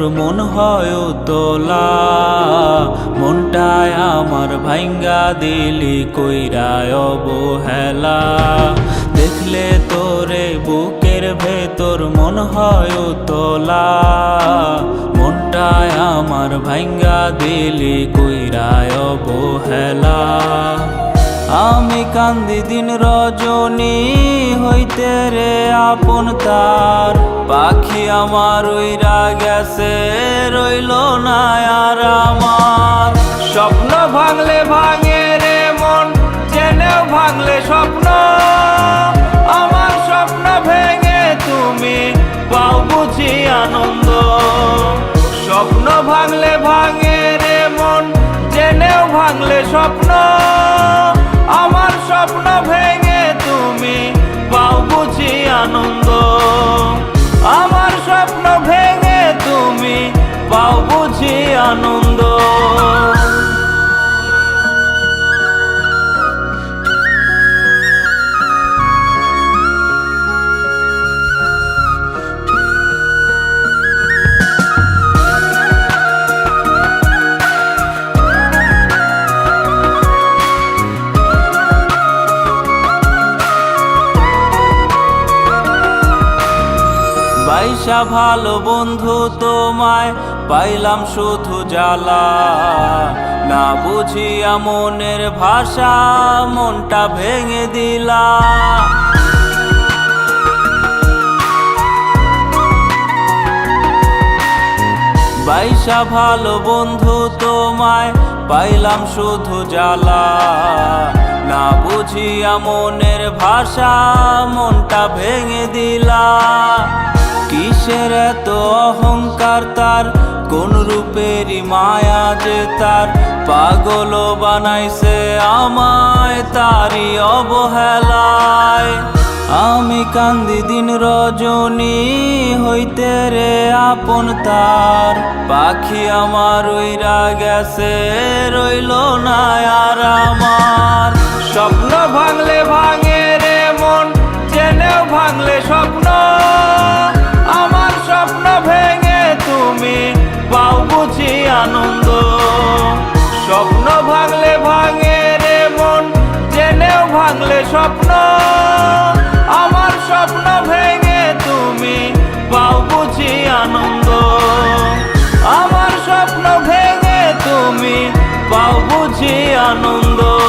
তোর মন হয় তোলা মনটায় আমার ভাঙ্গা দিলি কইরায় অবহেলা। দেখলে তোরে বুকের ভেতর মন হয় তোলা মনটায় আমার ভাঙ্গা দিলি কইরায় অবহেলা। আমি কান্দি দিন রজনী হইতে রে আপন তার পাখি আমার উইরা গেছে, রইল না আর আমার। স্বপ্ন ভাঙলে ভাঙে রে মন, জেনেও ভাঙলে স্বপ্ন। আমার স্বপ্ন ভেঙে তুমি পাও বুঝি আনন্দ। স্বপ্ন ভাঙলে ভাঙে রে মন, জেনেও ভাঙলে স্বপ্ন। বুঝি আনন্দ। ভালো বন্ধু তোমায় পাইলাম শুধু জ্বালা। না বুঝিয়া মনের ভাষা, মনটা ভেঙে দিলা। বাইসা ভালো বন্ধু তোমায় পাইলাম শুধু জ্বালা। না বুঝিয়া মনের ভাষা, মনটা ভেঙে দিলা। কিসের এত অহংকার তার, কোন রূপেরই মায়া যে তার। পাগল বানাইছে আমায় তারই অবহেলায়। আমি কান্দি দিন রজনী হইতে রে আপন তার। পাখি আমার উইরা গেছে, রইল না আর আমার। স্বপ্ন ভাঙলে ভাঙে রে মন, জেনেও ভাঙলে স্বপ্ন স্বপ্ন, আমার স্বপ্ন ভেঙে তুমি পাও বুঝি আনন্দ। আমার স্বপ্ন ভেঙে তুমি পাও বুঝি আনন্দ।